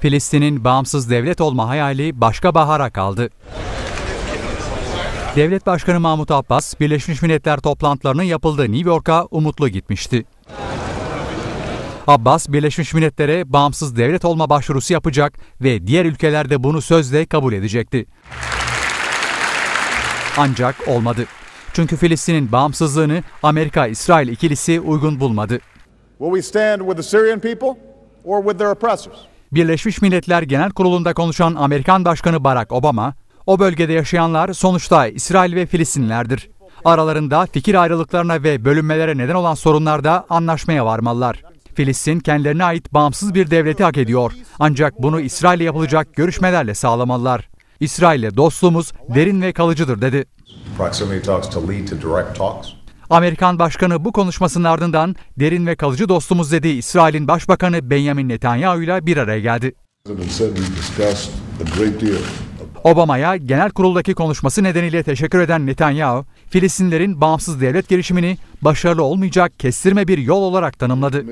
Filistin'in bağımsız devlet olma hayali başka bahara kaldı. Devlet Başkanı Mahmut Abbas, Birleşmiş Milletler toplantılarının yapıldığı New York'a umutlu gitmişti. Abbas, Birleşmiş Milletler'e bağımsız devlet olma başvurusu yapacak ve diğer ülkeler de bunu sözle kabul edecekti. Ancak olmadı. Çünkü Filistin'in bağımsızlığını Amerika-İsrail ikilisi uygun bulmadı. Will we stand with the Syrian people or with their oppressors? Birleşmiş Milletler Genel Kurulu'nda konuşan Amerikan Başkanı Barack Obama, o bölgede yaşayanlar sonuçta İsrail ve Filistinlilerdir. Aralarında fikir ayrılıklarına ve bölünmelere neden olan sorunlarda anlaşmaya varmalılar. Filistin kendilerine ait bağımsız bir devleti hak ediyor. Ancak bunu İsrail'le yapılacak görüşmelerle sağlamalılar. İsrail'le dostluğumuz derin ve kalıcıdır dedi. Amerikan Başkanı bu konuşmasının ardından derin ve kalıcı dostumuz dediği İsrail'in Başbakanı Benjamin Netanyahu ile bir araya geldi. Obama'ya genel kuruldaki konuşması nedeniyle teşekkür eden Netanyahu, Filistinlerin bağımsız devlet girişimini başarılı olmayacak kestirme bir yol olarak tanımladı.